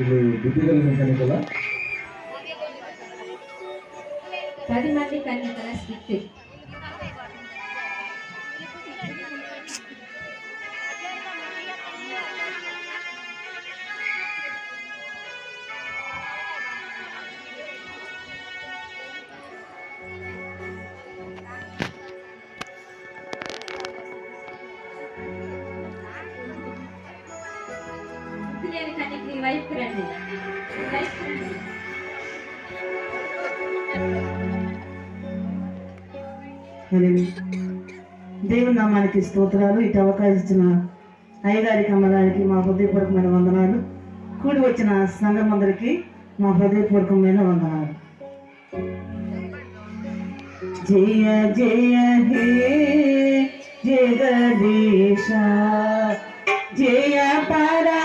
వీళ్ళు బుద్ధి కలిగిన కనుక పది మంది కన్యకల స్కిట్ దేవుని నామానికి స్తోత్రాలు ఇటు అవకాశం ఇచ్చిన అయ్యగారికి అమ్మగారికి మా హృదయపూర్వకమైన వందనాలు. కూడి వచ్చిన సంఘం అందరికి మా హృదయపూర్వకమైన వందనాలు. జయ జయ హే జగదీశ జయ పరమ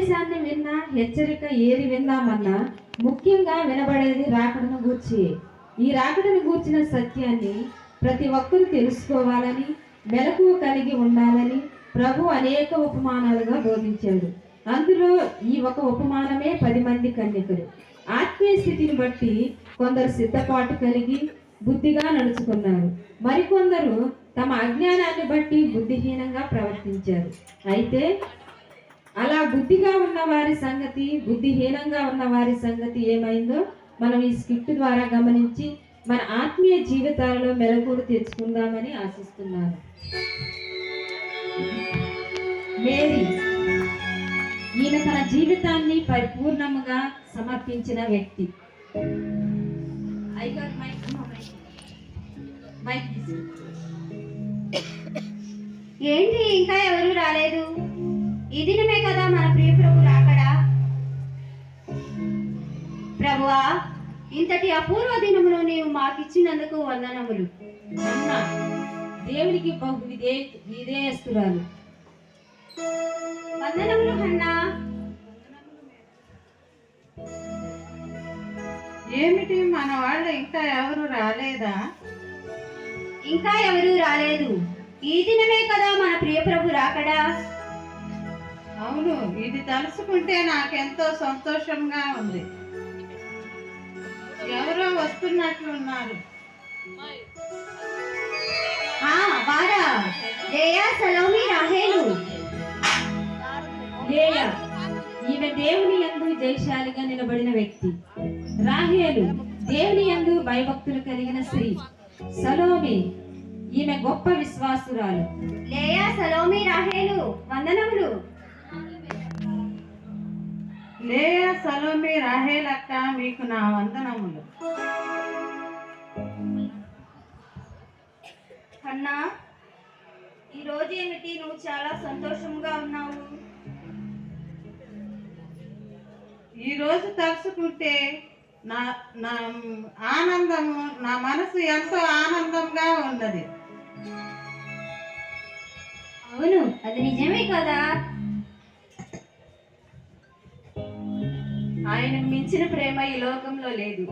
సందేశాన్ని విన్నా హెచ్చరిక ఏది విందామన్నా ముఖ్యంగా వినబడేది రాకడను గూర్చి. ఈ రాకడను గూర్చిన సత్యాన్ని ప్రతి ఒక్కరూ తెలుసుకోవాలని మెలకువ కలిగి ఉండాలని ప్రభు అనేక ఉపమానాలుగా బోధించాడు. అందులో ఈ ఒక ఉపమానమే పది మంది కన్యకులు. ఆత్మీయ స్థితిని బట్టి కొందరు సిద్ధపాటు కలిగి బుద్ధిగా నడుచుకున్నారు. మరికొందరు తమ అజ్ఞానాన్ని బట్టి బుద్ధిహీనంగా ప్రవర్తించారు. అయితే అలా బుద్ధిగా ఉన్న వారి సంగతి బుద్ధిహీనంగా ఉన్న వారి సంగతి ఏమైందో మనం ఈ స్క్రిప్ట్ ద్వారా గమనించి మన ఆత్మీయ జీవితాలలో మెలకువలు తెచ్చుకుందామని ఆశిస్తున్నాను. మేరీ ఈయన తన జీవితాన్ని పరిపూర్ణముగా సమర్పించిన వ్యక్తి. ఏంటి ఇంకా ఎవరు రాలేదు? ఈ దినమే కదా మన ప్రియ ప్రభు రాకడా ప్రభువా ఇంతటి అపూర్వ దినమును నీవు మాకిచ్చినందుకు వందనములు. అన్న దేవునికి బహు విధే విధేయస్తురాలు. వందనములు హన్నా ఏమిటి మన వాళ్ళు ఇంకా ఎవరు రాలేదా? ఇంకా ఎవరు రాలేదు. ఈ దినమే కదా మన ప్రియ ప్రభు రాకడా అవును ఇది తలుసుకుంటే నాకెంతో సంతోషంగా ఉంది. ఎవరో వస్తున్నట్లున్నారు ఆ వారా. లేయా సలోమి రాహేలు. ఈమె దేవుని యందు జయశాలిగా నిలబడిన వ్యక్తి. రాహేలు దేవుని యందు భయభక్తులు కలిగిన స్త్రీ. సలోమి ఈమె గొప్ప విశ్వాసురాలు. లేయా సలోమి రాహేలు వందనములు. లేయా సలోమి రాహేలక్క మీకు నా వందనములు. అన్నా ఈరోజు ఏమిటి? నువ్వు చాలా సంతోషంగా ఉన్నావు. ఈ రోజు తలుచుకుంటే నా నా ఆనందము నా మనసు ఎంతో ఆనందంగా ఉన్నది. అవును అది నిజమే కదా. ఆయనకు మించిన ప్రేమ ఈ లోకంలో లేదు.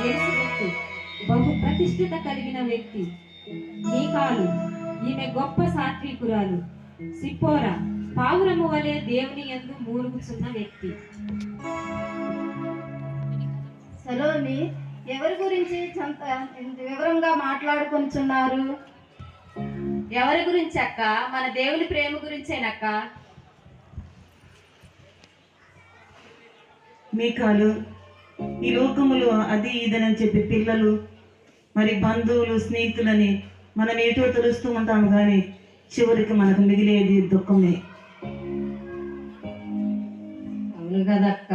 ఎలిజబెత్ బహు ప్రతిష్ఠిత కలిగిన వ్యక్తి. నీకాలు ఈమె గొప్ప సాత్వికురాలు. సిప్పోరా పావురము వలె దేవుని యందు మూలుగుచున్న వ్యక్తి. సలోని ఎవరి గురించి వివరంగా మాట్లాడుకుంటున్నారు ఎవరి గురించి అక్క మన దేవుని ప్రేమ గురించేనక్క. మీకాలు ఈ లోకములు అది ఇదనని చెప్పి పిల్లలు మరి బంధువులు స్నేహితులని మనం ఏటో తెలుస్తూ ఉంటాం కానీ చివరికి మనకు మిగిలేది దుఃఖమే. అవును కదక్క.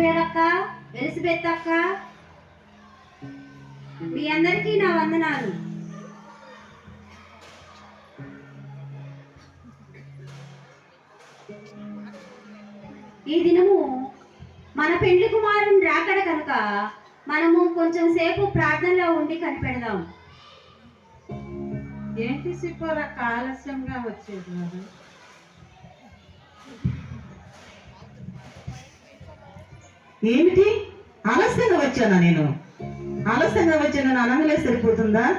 పేరక్క ఎలిజబెత్ అక్క. మీ అందరికీ నా వందనాలు. ఈ దినము మన పెండ్లి కుమారుని రాకడ కనుక మనము కొంచెం సేపు ప్రార్థనలో ఉండి కనిపెడదాం. ఏంటి సిపోరక్క ఆలస్యంగా వచ్చేది ఏమిటి? ఆలస్యంగా వచ్చానా నేను? ఆలస్యంగా వచ్చాను? అనగలే సరిపోతుందా?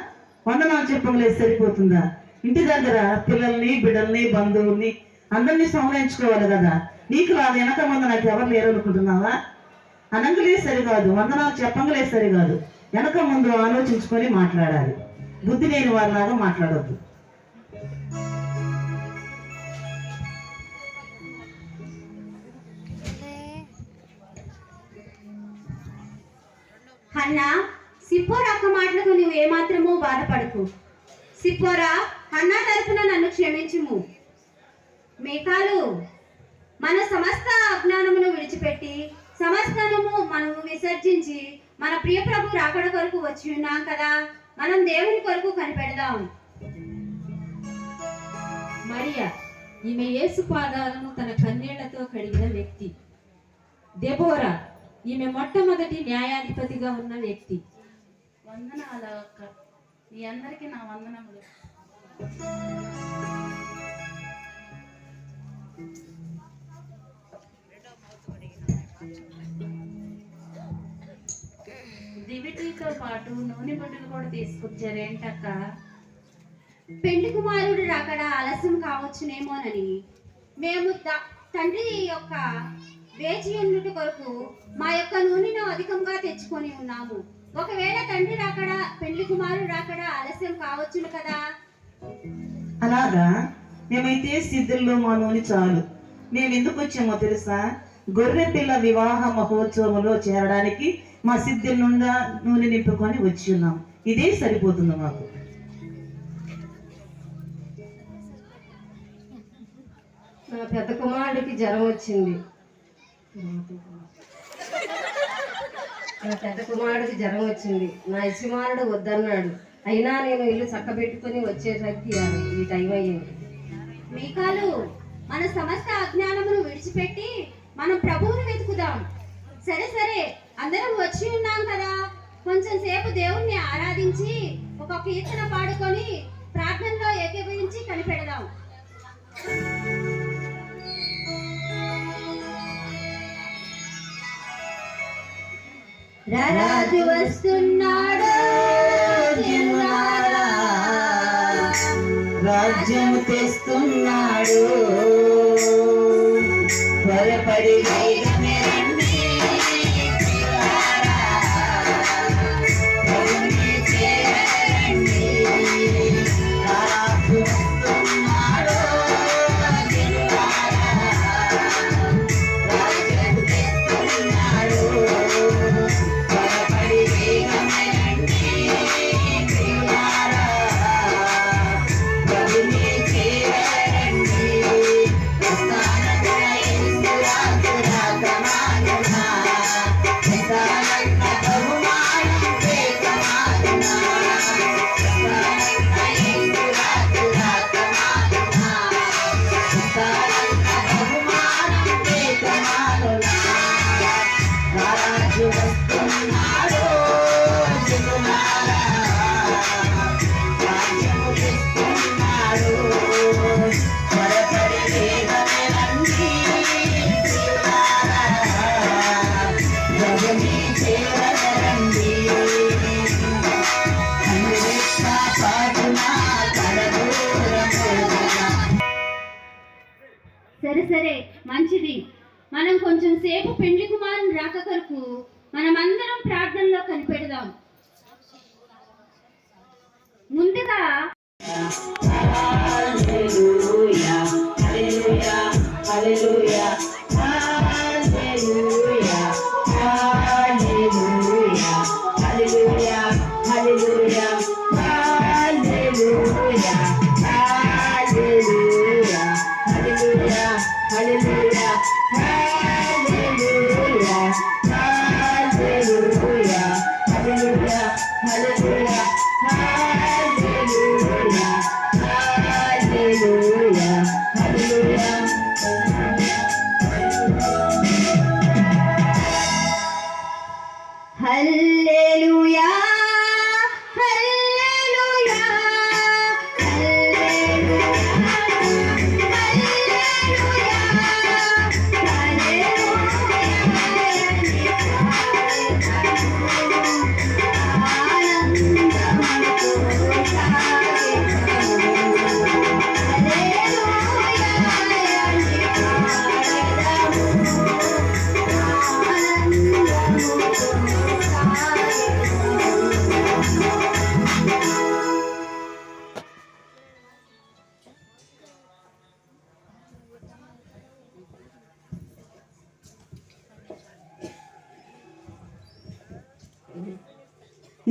వందనాలు చెప్పంలే సరిపోతుందా? ఇంటి దగ్గర పిల్లల్ని బిడ్డల్ని బంధువుల్ని అందరినీ సంహరించుకోవాలి కదా. నీకు రాదు వెనక ముందు నాకు ఎవరు లేరు అనుకుంటున్నావా? అనంగలే సరికాదు వందనాలు చెప్పంగలే సరికాదు. వెనక ముందు ఆలోచించుకొని మాట్లాడాలి. బుద్ధి లేని వారిలాగా మాట్లాడొద్దు. హన్నా సిప్పోరా అక్క మాటలకు నువ్వు ఏమాత్రమో బాధపడకు. సిప్పోరా హన్నా తరఫున నన్ను క్షమించుము. మేకాలు మన సమస్త అజ్ఞానమును విడిచిపెట్టి సమస్తము మనము విసర్జించి మన ప్రియ ప్రభు రాకడ కొరకు వచ్చి ఉన్నాం కదా. మనం దేవుని కొరకు కనిపెడదాం. మరియా ఈమె యేసు పాదాలను తన కన్నీళ్ళతో కడిగిన వ్యక్తి. దెబోరా ఈమె మొట్టమొదటి న్యాయాధిపతిగా ఉన్న వ్యక్తి. వందనాలు అక్క. మీ అందరికీ నా వందనములు. దివిటీతో పాటు నూనె బొడ్డులు కూడా తీసుకొచ్చారేంటక్క? పెండ్లి కుమారుడు రాకడ ఆలస్యం కావచ్చునేమోనని. మేము తండ్రి యొక్క వేచి ఉండుట కొరకు మా యొక్క నూనెను అధికంగా తెచ్చుకొని ఉన్నాము. ఒకవేళ తండ్రి రాకడ పెండ్లి కుమారుడు రాకడ ఆలస్యం కావచ్చును కదా? అలాగా? మేమైతే సిద్ధుల్లో మా నూనె చాలు. మేము ఎందుకు వచ్చామో తెలుసా? గొర్రె పిల్ల వివాహ మహోత్సవంలో చేరడానికి మా సిద్ధుల నుండా నూనె నింపుకొని వచ్చి ఉన్నాం. ఇదే సరిపోతుంది మాకు. నా పెద్ద కుమారుడికి జ్వరం వచ్చింది. నా పెద్ద కుమారుడికి జ్వరం వచ్చింది. నా యజమానుడు వద్దన్నాడు. అయినా నేను ఇల్లు చక్కబెట్టుకొని వచ్చేసరికి ఈ టైం అయ్యింది. మీకాలు మన సమస్త అజ్ఞానమును విడిచిపెట్టి మనం ప్రభువును వెతుకుదాం. సరే సరే అందరం వచ్చి ఉన్నాం కదా. కొంచెం సేపు దేవుణ్ణి ఆరాధించి ఒక కీర్తన పాడుకొని ప్రార్థనలో ఏకీభవించి కనిపెడదాం. రాజు వస్తున్నాడు రాజ్యం రాజ్యము తెస్తున్నాడు. త్వరపడి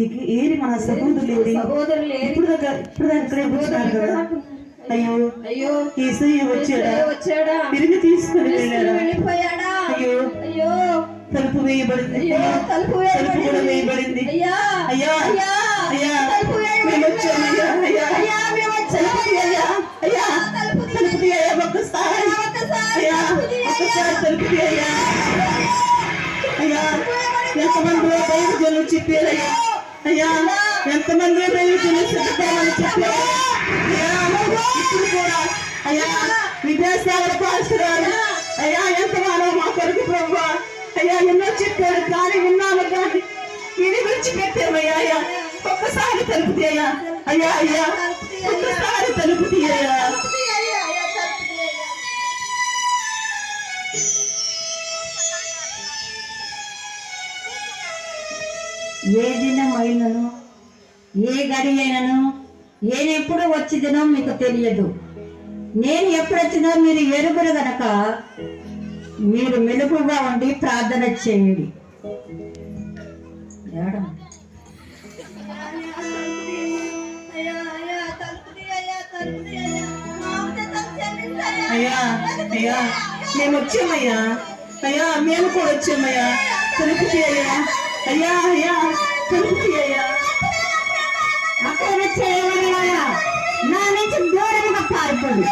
ఏరి మన సహోదరులు ఏరి? ఏరి? ఇప్పుడు కూర్చున్నారు కదా? అయ్యో అయ్యో ఏసయ్య వచ్చాడా? వచ్చాడా? తిరిగి తీసుకుని వెళ్ళిపోయాడా? అయ్యో అయ్యో. తలుపు వేయబడింది. తలుపు తలుపు కూడా వేయబడింది. అయ్యా అయ్యా అయ్యా అయ్యా తలుపు అయ్యా అయ్యా. మేము. అయ్యా. తలుపు తీయ్యా. తలుపు తీయ్యా ఒక్కసారి. ఒక్కసారి. అయ్యా. ఒక్కసారి తలుపు ఎంతమంది చెప్పారయ్యా అయ్యా ఎంతమంది దైవజనులు చెప్తామని చెప్పారు ఇప్పుడు కూడా. అయ్యా విద్యాసాగర పాస్టర్ అయ్యా ఎంతగానో మా కొరకు ప్రభు అయ్యా ఎన్నో చెప్పారు కానీ విన్నాను కానీ ఇది విడిచిపెట్టామయ్యా అయ్యా ఒక్కసారి తలుపు అయ్యా అయ్యా ఒక్కసారి తలుపు ఏ దినమైనను ఏ గడి అయినను నేను ఎప్పుడు వచ్చిదినో మీకు తెలియదు. నేను ఎప్పుడు మీరు ఎరుగురు గనక మీరు మెలుపుగా ఉండి ప్రార్థన చేయండి. అయ్యా అయ్యా మేము వచ్చామయ్యా. అయ్యా మేము కూడా వచ్చామయ్యా. తలుపు తీయ్యా అయ్యా అయ్యా తలుపు తీయ్యా అక్కడ చేయవలన నా నుంచి దూరంగా పారిపోండి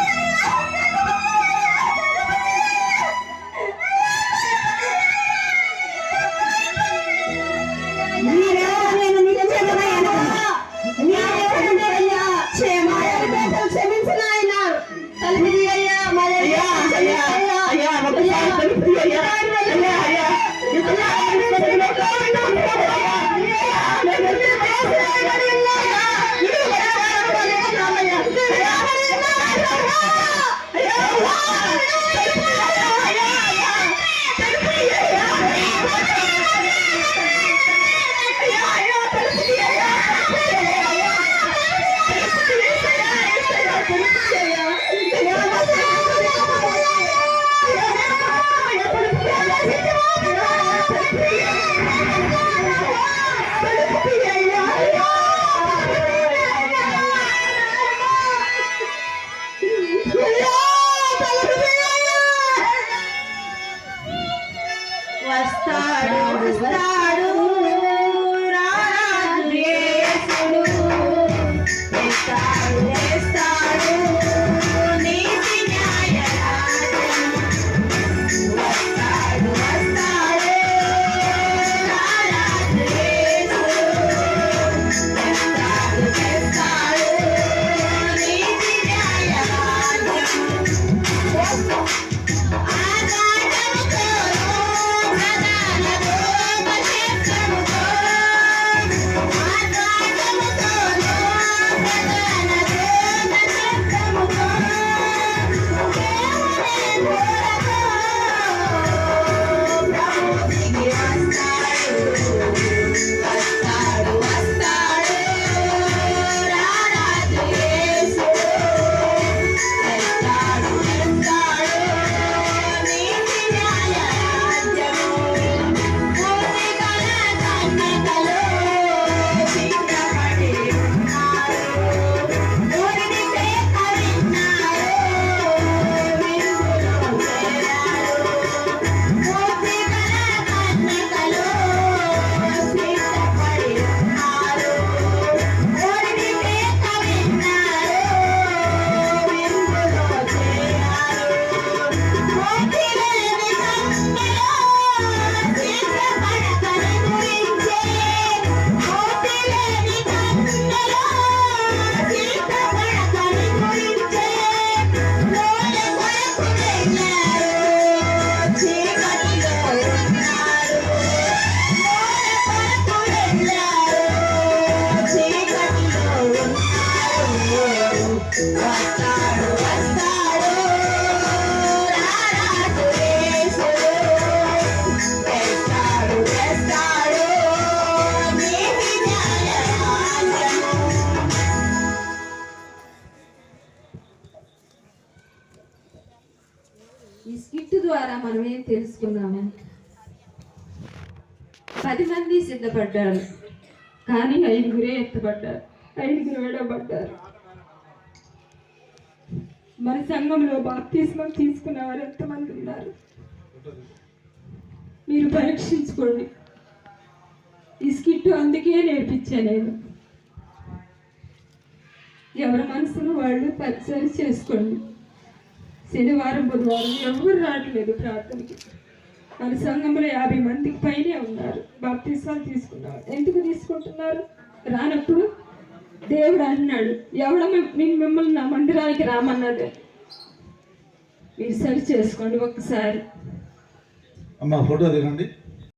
సిద్ధపడ్డారు. కానీ ఐదుగురే ఎత్తపడ్డారు ఐదుగురు వేడబడ్డారు మన సంఘంలో బాప్తిస్మం తీసుకున్న వారు ఎంతమంది ఉన్నారు? మీరు పరీక్షించుకోండి. ఈ స్కిట్ అందుకే నేర్పించా నేను. ఎవరి మనసును వాళ్ళు పరిచయం చేసుకోండి. శనివారం బుధవారం ఎవరు రావట్లేదు ప్రార్థనకి. మన సంఘంలో యాభై మందికి పైనే ఉన్నారు. బాప్తీసాలు తీసుకున్నారు. ఎందుకు తీసుకుంటున్నారు? రానప్పుడు దేవుడు అన్నాడు ఎవడ నేను మిమ్మల్ని నా మందిరానికి రామన్నాడు. మీరు సరి చేసుకోండి ఒకసారి అమ్మ ఫోటో దిగండి.